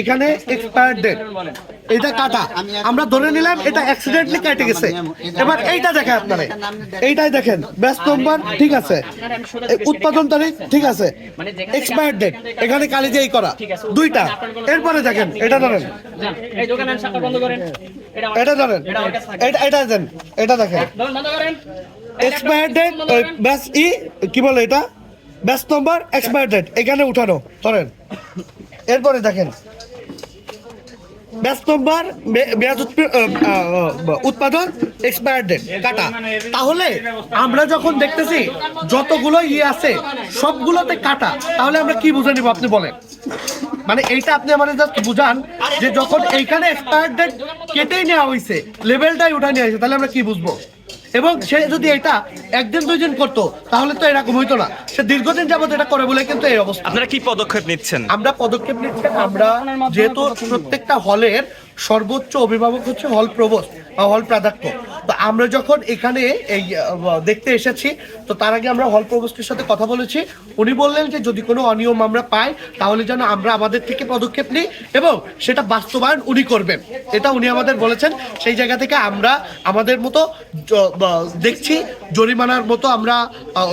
এখানে expire date এটা কাটা। আমরা ধরে নিলাম এটা অ্যাক্সিডেন্টলি কেটে গেছে। এবার এইটা দেখেন আপনারা। এইটাই দেখেন। ব্যাস নম্বর ঠিক আছে। উৎপাদন তারিখ, ঠিক আছে। এক্সপায়ার ডেট এখানে কালি দিয়েই করা। দুইটা। এরপরে দেখেন, এটা ধরেন। এটা ধরেন। এটা এটা দেন। এটা দেখেন। এক্সপায়ার ডেট ব্যাস ই, কি বলে এটা? ব্যাস নম্বর এক্সপায়ার ডেট এখানে উঠানো, ধরেন। এরপরে দেখেন। ব্যাস নম্বর বে- মেয়াদ উৎপ- আহ, আহ, উৎপাদন এক্সপায়ার ডেট কাটা। তাহলে আমরা যখন দেখতেছি যতগুলো ইয়ে আছে সবগুলোতে কাটা তাহলে আমরা কি বুঝে নিব আপনি বলেন? মানে এইটা আপনি আমাদের জাস্ট বুঝান যে যখন এইখানে এক্সপায়ার ডেট কেটেই নেওয়া হয়েছে লেভেলটাই উঠা নিয়ে হয়েছে তাহলে আমরা কি বুঝব? এবং সে যদি এটা একদিন দুইজন করতো তাহলে তো এরকম হইতো না। সে দীর্ঘদিন যাবত এটা করে বলে কিন্তু এই অবস্থা। আপনারা কি পদক্ষেপ নিচ্ছেন? আমরা পদক্ষেপ নিচ্ছি আমরা যেহেতু প্রত্যেকটা হলের সর্বোচ্চ অভিভাবক হচ্ছে হল প্রবোস্ট। হল প্রাধাক্য তো আমরা যখন এখানে এই দেখতে এসেছি, তো তার আগে আমরা হল প্রবোস্টের সাথে কথা বলেছি। উনি বললেন যে, যদি কোনো অনিয়ম আমরা পাই, তাহলে যেন আমরা আমাদের থেকে পদক্ষেপ নিই এবং সেটা বাস্তবায়ন উনি করবেন। এটা উনি আমাদের বলেছেন। সেই জায়গা থেকে আমরা আমাদের মতো দেখছি জরিমানার মতো আমরা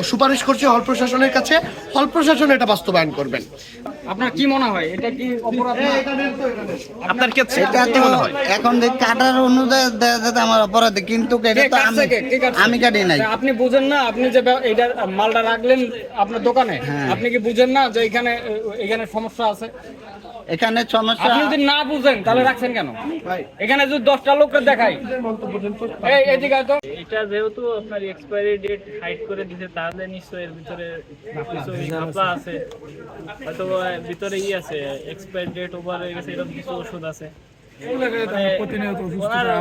সুপারিশ করছি হল প্রশাসনের কাছে। হল প্রশাসন এটা বাস্তবায়ন করবেন। আপনার কি মনে হয়? এটা কি অপরাধ আপনার কি হচ্ছে এটা কি তো মনে হয়? এখন যে কাটার অনুযায়ী যাচ্ছে আমার অপরাধ কিন্তু এটা কে? তো আমি? আমি কাটি নাই। আপনি বুঝেন না আপনি যে এইটা মালটা রাখলেন আপনার দোকানে হ্যাঁ। আপনি কি বুঝেন না যে এখানে এখানে সমস্যা আছে? এখানে সমস্যা আপনি যদি না বুঝেন তাহলে রাখছেন কেন? এখানে যদি দশটা লোককে দেখাই। এই এদিকে তো। এটা যেহেতু আপনার এক্সপায়ারি ডেট হাইড করে দিছে তাহলে নিশ্চয়ই এর ভিতরে ঘাপলা আছে। হয়তো ভিতরে ই আছে এক্সপায়ারি ডেট ওভার হয়ে গেছে এরকম কিছু ওষুধ আছে। মানে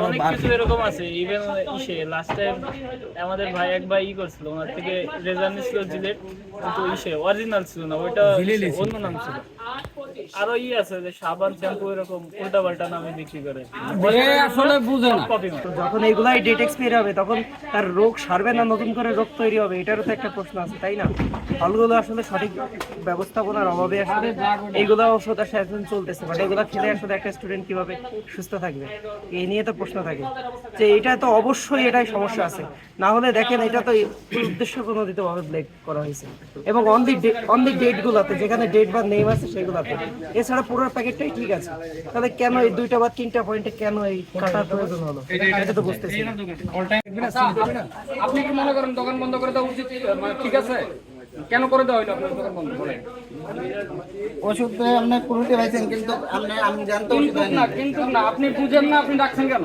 অনেক কিছু এরকম আছে ইভেন ইসে লাস্ট টাইম আমাদের ভাই এক ভাই ই করছিল ওনার থেকে রেজার নিছিল জিলেট কিন্তু ইসে অরিজিনাল ছিল না ওইটা অন্য নাম ছিল। আরও ই আছে যে সাবান শ্যাম্পু এরকম উল্টা পাল্টা নামে বিক্রি করে। আসলে বুঝে না। যখন এইগুলাই ডেট এক্সপায়ার হবে তখন তার রোগ সারবে না নতুন করে রোগ তৈরি হবে এটারও তো একটা প্রশ্ন আছে তাই না? ফলগুলো আসলে সঠিক ব্যবস্থাপনার অভাবে আসলে এইগুলো ওষুধ আসলে এখন চলতেছে বাট এগুলো খেলে আসলে একটা স্টুডেন্ট কীভাবে সুস্থ থাকবে? এই নিয়ে তো প্রশ্ন থাকে। যে এটা তো অবশ্যই এটাই সমস্যা আছে। না হলে দেখেন এটা তো উদ্দেশ্য প্রণোদিত ভাবে ব্লেক করা হয়েছে। এবং on the on the date গুলাতে যেখানে ডেট বা নেম আছে সেগুলাতে। এছাড়া পুরো প্যাকেটটাই ঠিক আছে। তাহলে কেন এই দুইটা বা তিনটা পয়েন্টে কেন এই কাটার প্রয়োজন হলো? এটা তো বুঝতেছি। না। আচ্ছা, আপ- আপনি কি মনে করেন দোকান বন্ধ করে দেওয়া উচিত? মানে ঠিক আছে? কেন করে দেওয়া হইল আপনার দোকান বন্ধ? করে ওষুধ আপনি কোনটি পাইছেন কিন্তু আপনি আমি জানতে ওষুধ কিন্তু না কিন্তু না আপনি বুঝেন না আপনি ডাকছেন কেন?